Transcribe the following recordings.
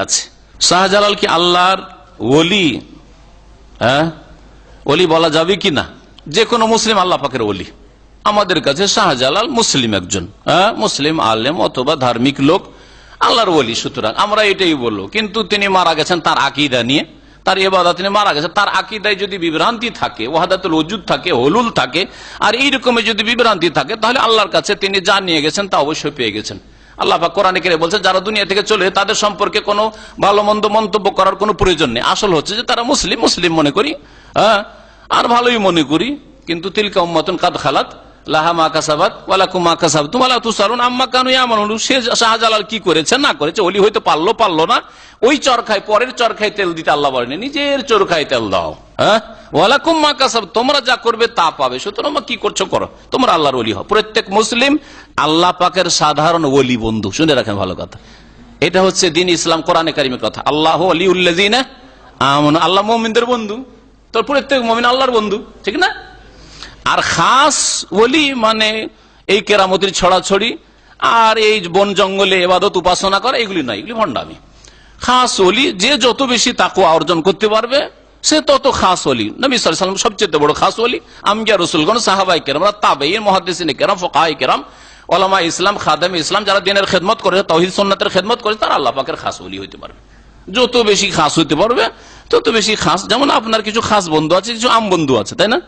আছে। শাহজালাল কি আল্লাহর ওলি? হ্যাঁ? ওলি বলা যাবে কি না? যে কোনো মুসলিম আল্লাহ পাকের ওলি। আমাদের কাছে শাহজালাল মুসলিম একজন। হ্যাঁ? মুসলিম, আলেম অথবা ধার্মিক লোক। আল্লাহর ওলি সুতরাং আমরা এটাই বলব। কিন্তু তিনি মারা গেছেন তার আকিদা নিয়ে। তার এবাদা তিনি মারা গেছেন। তার আকিদায় যদি বিভ্রান্তি থাকে, ওয়াহাদাতুল ওজুদ থাকে, হলুল থাকে, আর এইরকমের যদি বিভ্রান্তি থাকে, তাহলে আল্লাহর কাছে তিনি যা নিয়ে গেছেন তা অবশ্যই পেয়ে গেছেন। আল্লাহ কোরআনে কেড়ে বলছে যারা দুনিয়া থেকে চলে, তাদের সম্পর্কে কোনো ভালো মন্দ মন্তব্য করার কোনো প্রয়োজন নেই। আসল হচ্ছে যে তারা মুসলিম মুসলিম মনে করি হ্যাঁ? আর ভালোই মনে করি। কিন্তু তিলকা উম্মাতুন কাদ খালাত, লাহা মা কাসাবাত ওয়ালাকু মা কাসাব তোমালা তুসারুন আম্মা কানু ইয়ামানুন। সে শাহজালাল কি করেছে? না করেছে। ওলি হয়তো পারল পারল না। ওই চরখায়, পরের চরখায় তেল দিতে আল্লাহ বলেনি। নিজের চরখায় তেল দাও হ্যাঁ? ওয়ালাকুম মা তোমরা যা করবে তা পাবে। সুতরাং কি করছ করো? তোমরা আল্লাহর ওলি হও। প্রত্যেক মুসলিম আল্লাহ পাকের সাধারণ ওলি বন্ধু। শুনে রাখেন ভালো কথা। এটা হচ্ছে দিন ইসলাম, কোরআনে কারিমের কথা। আল্লাহ আলী উল্লাদিন আল্লাহ মোমিনদের বন্ধু। তোর প্রত্যেক মমিন আল্লাহর বন্ধু। ঠিক না? আর খাস ওলি মানে এই কেরামতির ছড়াছড়ি আর এই বন জঙ্গলে এবাদত উপাসনা করা, এগুলি নয়। এগুলি ভণ্ডামি। খাস ওলি যে যত বেশি তাকে অর্জন করতে পারবে সে তত খাস ওলি। নবী সাল্লাম সবচেয়ে বড় খাস ওলি। আমগিয়া রসুলগণ সাহাবাই কেরাম তাবেই মহাদিসিন কেরাম ফোকাই কেরাম ওলামা ইসলাম, খাদেম ইসলাম যারা দিনের খেদমত করে তহিদ সন্ন্যতের খেদমত করে, তারা আল্লাহ পাকের খাস ওলি হইতে পারবে। যত বেশি খাস হইতে পারবে, তত বেশি খাস। যেমন আপনার কিছু খাস বন্ধু আছে, কিছু আম বন্ধু আছে, তাই না?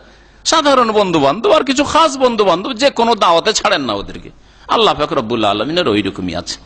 সাধারণ বন্ধু বান্ধব আর কিছু খাস বন্ধু বান্ধব যে কোনো দাওয়াতে ছাড়েন না ওদেরকে। আল্লাহ ফাকর রব্বুল্লাহ আলমিনের ওই রকমই আছে।